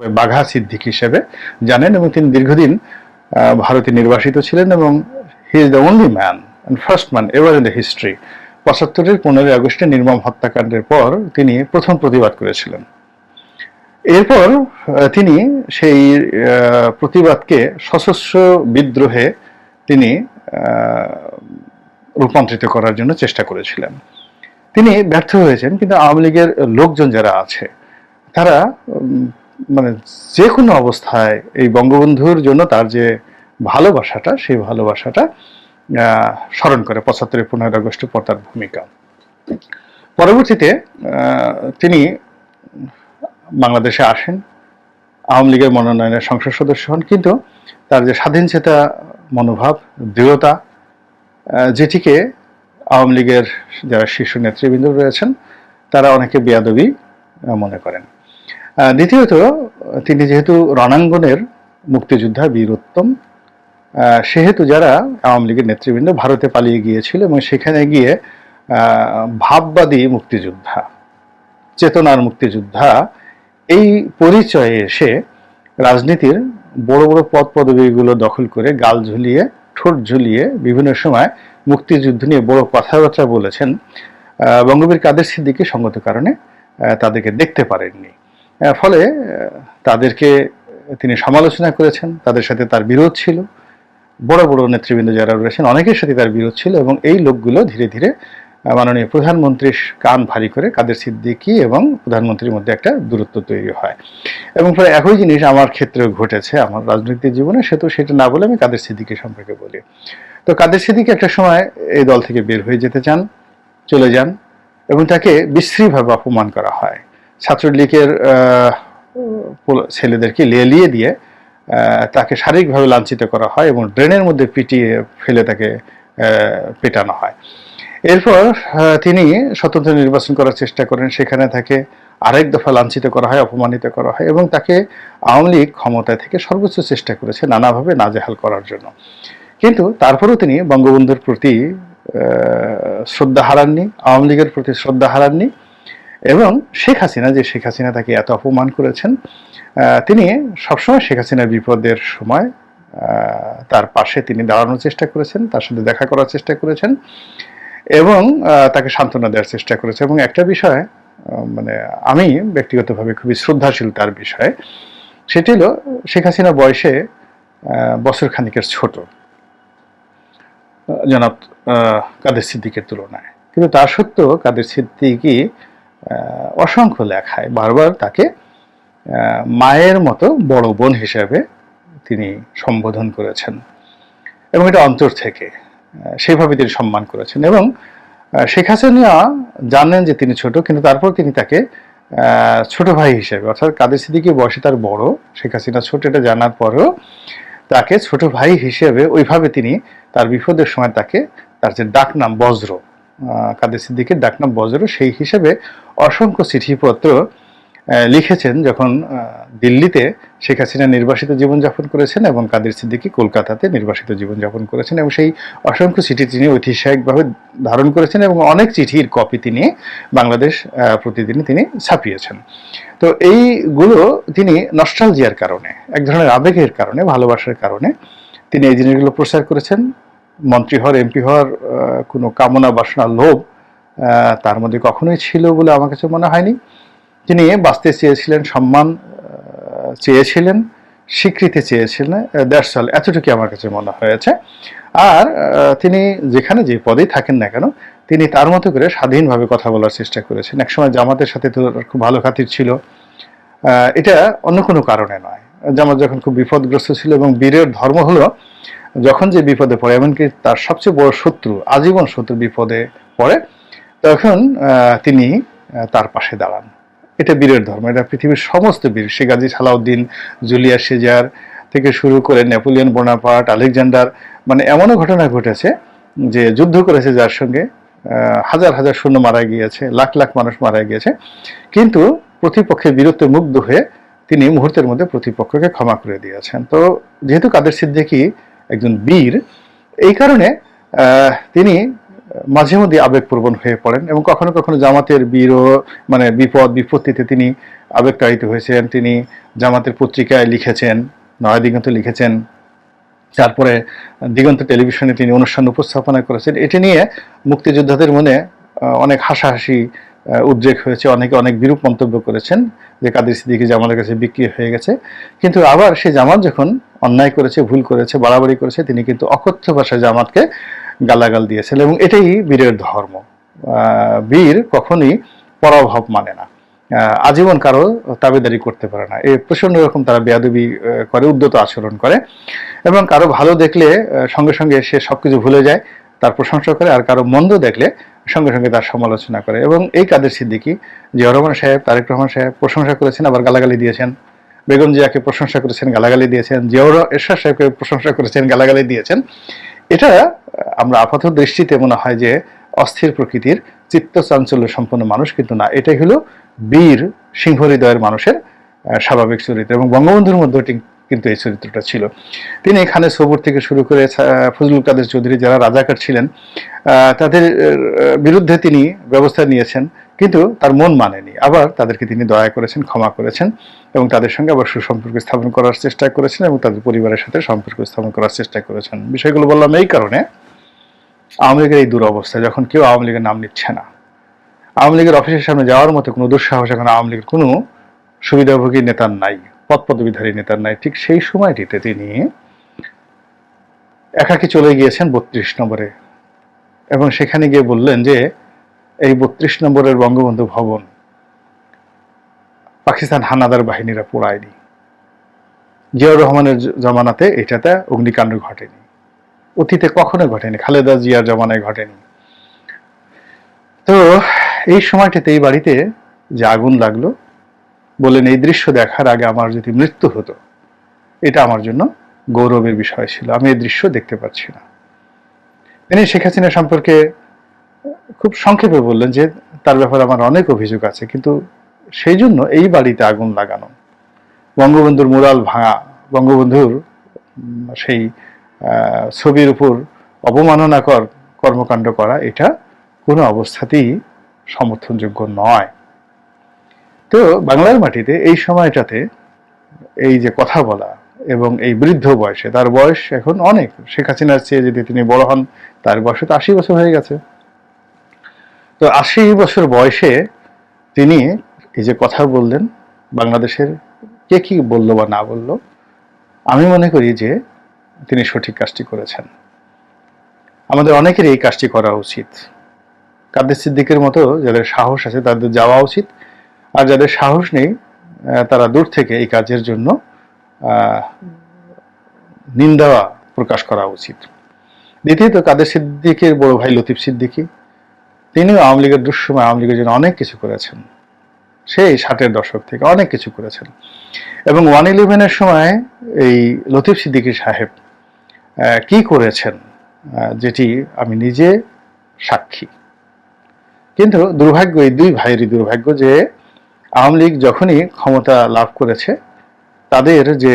বাঘা সিদ্দিক হিসেবে জানেন এবং তিনি দীর্ঘদিন ভারতে নির্বাসিত ছিলেন এবং he is the only man and first man ever in the history পঁচাত্তরের পনেরোই আগস্টে নির্মম হত্যাকাণ্ডের পর তিনি প্রথম প্রতিবাদ করেছিলেন। এরপর তিনি সেই প্রতিবাদকে সশস্ত্র বিদ্রোহে তিনি রূপান্তরিত করার জন্য চেষ্টা করেছিলেন। তিনি ব্যর্থ হয়েছেন, কিন্তু আওয়ামী লীগের লোকজন যারা আছে, তারা মানে যে কোনো অবস্থায় এই বঙ্গবন্ধুর জন্য তার যে ভালোবাসাটা, সেই ভালোবাসাটা স্মরণ করে পঁচাত্তরের পনেরোই আগস্ট পর তার ভূমিকা। পরবর্তীতে তিনি বাংলাদেশে আসেন, আওয়ামী লীগের মনোনয়নের সংসদ সদস্য হন, কিন্তু তার যে স্বাধীনচেতা মনোভাব, দৃঢ়তা যেটিকে আওয়ামী লীগের যারা শীর্ষ নেতৃবৃন্দ রয়েছেন, তারা অনেকে বেয়াদবি মনে করেন। দ্বিতীয়ত, তিনি যেহেতু রণাঙ্গনের মুক্তিযোদ্ধা বীর উত্তম সেহেতু যারা আওয়ামী লীগের নেতৃবৃন্দ ভারতে পালিয়ে গিয়েছিল এবং সেখানে গিয়ে ভাববাদী মুক্তিযোদ্ধা, চেতনার মুক্তিযোদ্ধা, এই পরিচয়ে এসে রাজনীতির বড় বড় পদ পদবীগুলো দখল করে গাল ঝুলিয়ে, ঠোঁট ঝুলিয়ে বিভিন্ন সময় মুক্তিযুদ্ধ নিয়ে বড় কথাবার্তা বলেছেন বঙ্গবীর কাদের সিদ্দিকি সঙ্গত কারণে তাদেরকে দেখতে পারেননি। ফলে তাদেরকে তিনি সমালোচনা করেছেন, তাদের সাথে তার বিরোধ ছিল। বড় বড় নেতৃবৃন্দ যারা রয়েছেন, অনেকের সাথে তার বিরোধ ছিল এবং এই লোকগুলো ধীরে ধীরে মাননীয় প্রধানমন্ত্রীর কান ভারী করে কাদের সিদ্দিকি এবং প্রধানমন্ত্রীর মধ্যে একটা দূরত্ব তৈরি হয়। এবং পরে একই জিনিস আমার ক্ষেত্রেও ঘটেছে আমার রাজনৈতিক জীবনে, সে তো সেটা না বলে আমি কাদের সিদ্দিকি সম্পর্কে বলি। তো কাদের সিদ্দিকি একটা সময় এই দল থেকে বের হয়ে যেতে চান, চলে যান এবং তাকে বিশ্রীভাবে অপমান করা হয়। ছাত্রলীগের ছেলেদেরকে লেলিয়ে দিয়ে তাকে শারীরিকভাবে লাঞ্ছিত করা হয় এবং ড্রেনের মধ্যে পিটিয়ে ফেলে তাকে পেটানো হয়। এরপর তিনি স্বতন্ত্র নির্বাচন করার চেষ্টা করেন। সেখানে তাকে আরেক দফা লাঞ্ছিত করা হয়, অপমানিত করা হয় এবং তাকে আওয়ামী লীগ ক্ষমতায় থেকে সর্বোচ্চ চেষ্টা করেছে নানাভাবে নাজেহাল করার জন্য। কিন্তু তারপরেও তিনি বঙ্গবন্ধুর প্রতি শ্রদ্ধা হারাননি, আওয়ামী লীগের প্রতি শ্রদ্ধা হারাননি। এবং শেখ হাসিনা যে শেখ হাসিনা তাকে এত অপমান করেছেন তিনি সবসময় শেখ হাসিনার বিপদের সময় তার পাশে তিনি দাঁড়ানোর চেষ্টা করেছেন তার সাথে দেখা করার চেষ্টা করেছেন এবং তাকে সান্ত্বনা দেওয়ার চেষ্টা করেছে এবং একটা বিষয় মানে আমি ব্যক্তিগতভাবে খুবই শ্রদ্ধাশীল তার বিষয়ে সেটি হলো শেখ হাসিনা বয়সে বছর খানিকের ছোট। জনাব কাদের সিদ্দিকের তুলনায়। কিন্তু তা সত্ত্বেও কাদের সিদ্দিকি আহ, অসংখ্য লেখায় বারবার তাকে মায়ের মতো বড় বোন হিসেবে তিনি সম্বোধন করেছেন। এবং এটা অন্তর থেকে আহ, সেইভাবে তিনি সম্মান করেছেন। এবং শেখ হাসিনা জানেন যে তিনি ছোট কিন্তু তারপর তিনি তাকে ছোট ভাই হিসেবে অর্থাৎ কাদের সিদ্দিকি বয়সে তার বড় শেখ হাসিনা ছোট এটা জানার পরেও তাকে ছোট ভাই হিসেবে ওইভাবে তিনি তার বিপদের সময় তাকে তার যে ডাকনাম বজ্র আহ, কাদের সিদ্দিকের ডাকনাম বজ্র, সেই হিসেবে অসংখ্য চিঠিপত্র লিখেছেন যখন দিল্লিতে শেখ হাসিনা নির্বাসিত জীবনযাপন করেছেন এবং কাদের সিদ্দিকী কলকাতাতে নির্বাসিত জীবনযাপন করেছেন এবং সেই অসংখ্য চিঠি তিনি ঐতিহাসিকভাবে ধারণ করেছেন এবং অনেক চিঠির কপি তিনি বাংলাদেশ প্রতিদিনে তিনি ছাপিয়েছেন। তো এইগুলো তিনি নস্টালজিয়ার কারণে, এক ধরনের আবেগের কারণে, ভালোবাসার কারণে তিনি এই জিনিসগুলো প্রচার করেছেন। মন্ত্রী হওয়ার এমপি হওয়ার কোনো কামনা বাসনা, লোভ তার মধ্যে কখনোই ছিল বলে আমার কাছে মনে হয়নি। তিনি বাঁচতে চেয়েছিলেন, সম্মান চেয়েছিলেন, স্বীকৃতি চেয়েছিলেন দ্যাটস অল এতটুকু আমার কাছে মনে হয়েছে। আর তিনি যেখানে যে পদেই থাকেন না কেন, তিনি তার মতো করে স্বাধীনভাবে কথা বলার চেষ্টা করেছেন। একসময় জামাতের সাথে তো খুব ভালো খাতির ছিল। এটা অন্য কোনো কারণে নয়। জামাত যখন খুব বিপদগ্রস্ত ছিল এবং বীরের ধর্ম হলো যখন যে বিপদে পড়ে, এমনকি তার সবচেয়ে বড় শত্রু, আজীবন শত্রু বিপদে পড়ে, তখন তিনি তার পাশে দাঁড়ান। এটা বীরের ধর্ম, এটা পৃথিবীর সমস্ত বীর। শেখাজি সালাউদ্দিন জুলিয়া সিজার থেকে শুরু করে নেপোলিয়ন বোনাপার্ট, আলেকজান্ডার মানে এমনও ঘটনা ঘটেছে যে যুদ্ধ করেছে যার সঙ্গে হাজার হাজার সৈন্য মারা গিয়েছে, লাখ লাখ মানুষ মারা গিয়েছে। কিন্তু প্রতিপক্ষের বীরত্বে মুগ্ধ হয়ে তিনি মুহূর্তের মধ্যে প্রতিপক্ষকে ক্ষমা করে দিয়েছেন। তো যেহেতু কাদের সিদ্দিকী একজন বীর, এই কারণে তিনি মাঝে মধ্যে আবেগপ্রবণ হয়ে পড়েন এবং কখনো কখনো জামাতের বীর মানে বিপদ, বিপত্তিতে তিনি আবেগতাড়িত হয়েছেন। তিনি জামাতের পত্রিকায় লিখেছেন, নয়া দিগন্ত লিখেছেন। তারপরে দিগন্ত টেলিভিশনে তিনি অনুষ্ঠান উপস্থাপনা করেছেন। এটি নিয়ে মুক্তিযোদ্ধাদের মনে অনেক হাসাহাসি উদ্রেক হয়েছে। অনেকে অনেক বিরূপ মন্তব্য করেছেন যে কাদের সিদ্দিকি জামাতের কাছে বিক্রি হয়ে গেছে। কিন্তু আবার সেই জামাত যখন অন্যায় করেছে, ভুল করেছে, বাড়াবাড়ি করেছে, তিনি কিন্তু অকথ্য ভাষায় জামাতকে গালাগাল দিয়েছেন এবং এটাই বীরের ধর্ম। বীর কখনই পরাভব মানে না। আজীবন কারও তাবেদারি করতে পারে না। এই প্রচণ্ড রকম তারা বেয়াদবি করে, উদ্যত আচরণ করে এবং কারও ভালো দেখলে সঙ্গে সঙ্গে সে সবকিছু ভুলে যায়, তার প্রশংসা করে, আর কারও মন্দ দেখলে সঙ্গে সঙ্গে তার সমালোচনা করে। এবং এই কাদের সিদ্দিকি? জিয়া রহমান সাহেব, তারেক রহমান সাহেব প্রশংসা করেছেন, আবার গালাগালি দিয়েছেন। বেগম জিয়াকে প্রশংসা করেছেন, গালাগালি দিয়েছেন। জিয়াউর এরশাদ সাহেবকে প্রশংসা করেছেন, গালাগালি দিয়েছেন। এটা আমরা আপাত দৃষ্টিতে মনে হয় যে অস্থির প্রকৃতির চিত্ত চাঞ্চল্য সম্পন্ন মানুষ কিন্তু না। এটাই হলো বীর সিংহ হৃদয়ের মানুষের স্বাভাবিক চরিত্র। এবং বঙ্গবন্ধুর মধ্যে কিন্তু এই চরিত্রটা ছিল। তিনি এখানে সবুর থেকে শুরু করে ফজলুল কাদের চৌধুরী যারা রাজাকার ছিলেন তাদের বিরুদ্ধে তিনি ব্যবস্থা নিয়েছেন, কিন্তু তার মন মানেনি। আবার তাদেরকে তিনি দয়া করেছেন, ক্ষমা করেছেন এবং তাদের সঙ্গে আবার সুসম্পর্ক স্থাপন করার চেষ্টা করেছেন এবং তাদের পরিবারের সাথে সম্পর্ক স্থাপন করার চেষ্টা করেছেন। বিষয়গুলো বললাম এই কারণে, আওয়ামী লীগের এই দুরবস্থা যখন কেউ আওয়ামী লীগের নাম নিচ্ছে না, আওয়ামী লীগের অফিসের সামনে যাওয়ার মতো কোনো দুঃসাহস এখন আওয়ামী লীগের কোনো সুবিধাভোগী নেতার নাই। পদ পদবিধারী নেতার নাই ঠিক সেই সময়টিতে তিনি একাকি চলে গিয়েছেন বত্রিশ নম্বরে। এবং সেখানে গিয়ে বললেন যে, এই বত্রিশ নম্বরের বঙ্গবন্ধু ভবন পাকিস্তান হানাদার বাহিনীরা পোড়ায়নি। জিয়াউর রহমানের জমানাতে এটাতে অগ্নিকাণ্ড ঘটেনি। অতীতে কখনো ঘটেনি। খালেদা জিয়ার জমানায় ঘটেনি। তো এই সময়টিতে এই বাড়িতে যে আগুন লাগল বললেন এই দৃশ্য দেখার আগে আমার যদি মৃত্যু হতো, এটা আমার জন্য গৌরবের বিষয় ছিল। আমি এই দৃশ্য দেখতে পাচ্ছি না। তিনি শেখ হাসিনা সম্পর্কে খুব সংক্ষেপে বললেন যে, তার ব্যাপারে আমার অনেক অভিযোগ আছে, কিন্তু সেই জন্য এই বাড়িতে আগুন লাগানো। বঙ্গবন্ধুর মুরাল ভাঙা, বঙ্গবন্ধুর সেই ছবির উপর অবমাননাকর কর্মকাণ্ড করা, এটা কোনো অবস্থাতেই সমর্থনযোগ্য নয়। তো বাংলার মাটিতে এই সময়টাতে এই যে কথা বলা এবং এই বৃদ্ধ বয়সে, তার বয়স এখন অনেক। শেখ হাসিনার চেয়ে যদি তিনি বড় হন, তার বয়স তো আশি বছর হয়ে গেছে। তো আশি বছর বয়সে তিনি এই যে কথা বললেন, বাংলাদেশের কে কি বলল বা না বলল, আমি মনে করি যে তিনি সঠিক কাজটি করেছেন। আমাদের অনেকের এই কাজটি করা উচিত। কাদের সিদ্দিকের মতো যাদের সাহস আছে তাদের যাওয়া উচিত। আর যাদের সাহস নেই তারা দূর থেকে এই কাজের জন্য নিন্দা প্রকাশ করা উচিত। দ্বিতীয়ত, কাদের সিদ্দিকের বড় ভাই লতিফ সিদ্দিকী, তিনিও আওয়ামী লীগের দুঃসময় আওয়ামী লীগের জন্য অনেক কিছু করেছেন। সেই ষাটের দশক থেকে অনেক কিছু করেছেন। এবং ওয়ান ইলেভেনের সময় এই লতিফ সিদ্দিকী সাহেব কি করেছেন যেটি আমি নিজে সাক্ষী। কিন্তু দুর্ভাগ্য, এই দুই ভাইয়েরই দুর্ভাগ্য যে আওয়ামী লীগ যখনই ক্ষমতা লাভ করেছে, তাদের যে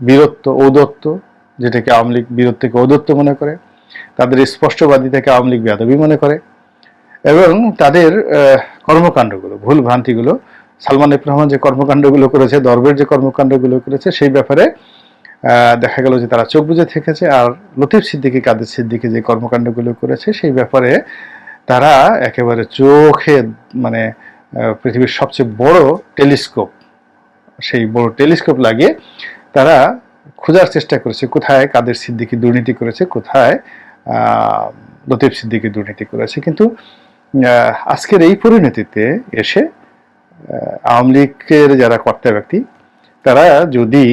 বীরত্ব, ঔদত্ত, যেটাকে আওয়ামী লীগ বীরত্বকে ঔদত্ত মনে করে, তাদের স্পষ্টবাদী থেকে আওয়ামী লীগ বেয়াদবি মনে করে, এবং তাদের কর্মকাণ্ডগুলো, ভুল ভ্রান্তিগুলো, সালমান এফ রহমান যে কর্মকাণ্ডগুলো করেছে, দরবের যে কর্মকাণ্ডগুলো করেছে, সেই ব্যাপারে দেখা গেল যে তারা চোখ বুঝে থেকেছে, আর লতিফ সিদ্দিকী, কাদের সিদ্দিকী যে কর্মকাণ্ডগুলো করেছে, সেই ব্যাপারে তারা একেবারে চোখে মানে পৃথিবীর সবচেয়ে বড় টেলিস্কোপ। সেই বড় টেলিস্কোপ লাগিয়ে তারা খোঁজার চেষ্টা করেছে, কোথায় কাদের সিদ্দিকী দুর্নীতি করেছে, কোথায় লতিফ সিদ্দিকী দুর্নীতি করেছে। কিন্তু আজকের এই পরিণতিতে এসে আওয়ামী লীগের যারা কর্তা ব্যক্তি, তারা যদি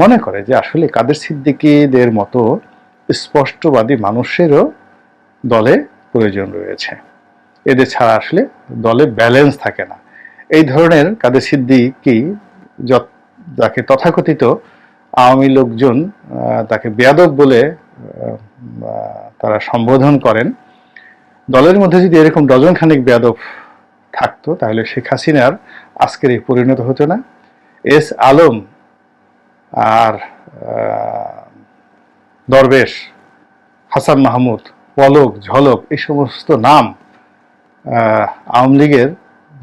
মনে করে যে আসলে কাদের সিদ্দিকীদের মতো স্পষ্টবাদী মানুষেরও দলে প্রয়োজন রয়েছে। এদের ছাড়া আসলে দলে ব্যালেন্স থাকে না। এই ধরনের কাদের সিদ্দিকি যাকে তথাকথিত আওয়ামী লোকজন তাকে বেয়াদব বলে তারা সম্বোধন করেন। দলের মধ্যে যদি এরকম ডজন খানিক বেয়াদব থাকতো, তাহলে শেখ হাসিনার আজকের এই পরিণত হতো না। এস আলম আর দরবেশ, হাসান মাহমুদ, পলক, ঝলক, এই সমস্ত নাম আওয়ামী লীগের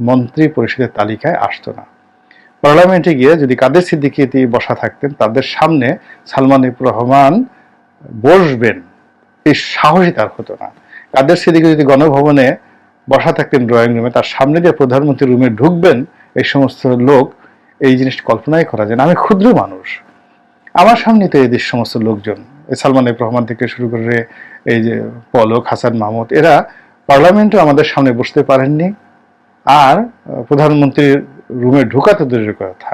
মন্ত্রী পরিষদের তালিকায় আসতো না। পার্লামেন্টে গিয়ে যদি কাদের সিদ্দিকি বসা থাকতেন, তাদের সামনে সালমান ইব রহমান বসবেন, এই সাহসই তার হতো না। কাদের সিদ্দিকি যদি গণভবনে বসা থাকতেন ড্রয়িং রুমে, তার সামনে দিয়ে প্রধানমন্ত্রী রুমে ঢুকবেন, এই সমস্ত লোক এই জিনিসটা কল্পনাই করা যায় না। আমি ক্ষুদ্র মানুষ। আমার সামনে তো এদের সমস্ত লোকজন সালমান ইব রহমান থেকে শুরু করে এই যে পলক, হাসান মাহমুদ, এরা পার্লামেন্টে আমাদের সামনে বসতে পারেননি। আর প্রধানমন্ত্রীর রুমে ঢোকা তো দূরের কথা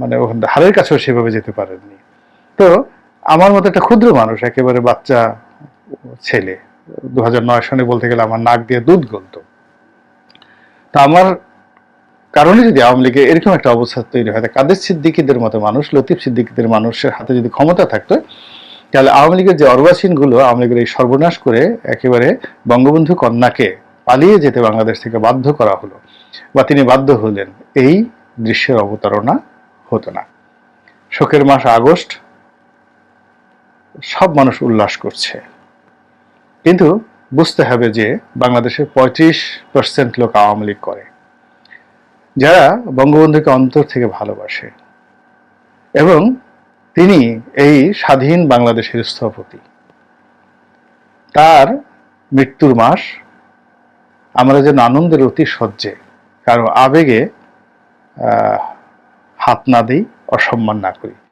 মানে ওখান হারের কাছেও সেভাবে যেতে পারেননি। তো, আমার মতো একটা ক্ষুদ্র মানুষ, একেবারে বাচ্চা ছেলে দু সনে বলতে গেলে আমার নাক দিয়ে দুধ গলতো। তা আমার কারণে যদি আওয়ামী লীগে এরকম একটা অবস্থা তৈরি হয় কাদের সিদ্দিকিদের মতো মানুষ, লতিফ সিদ্দিকিদের মানুষের হাতে যদি ক্ষমতা থাকতো তাহলে আওয়ামী লীগের যে অর্বাচীনগুলো আওয়ামী লীগের এই সর্বনাশ করে একেবারে বঙ্গবন্ধু কন্যাকে পালিয়ে যেতে বাংলাদেশ থেকে বাধ্য করা হলো বা তিনি বাধ্য হলেন, এই দৃশ্যের অবতারণা হতো না। শোকের মাস আগস্ট, সব মানুষ উল্লাস করছে। কিন্তু বুঝতে হবে যে বাংলাদেশে পঁয়ত্রিশ পার্সেন্ট লোক আওয়ামী লীগ করে, যারা বঙ্গবন্ধুকে অন্তর থেকে ভালোবাসে। এবং তিনি এই স্বাধীন বাংলাদেশের স্থপতি। তার মৃত্যুর মাস আমরা যেন আনন্দের অতি সহ্যে কারও আবেগে হাত না দিই, অসম্মান না করি।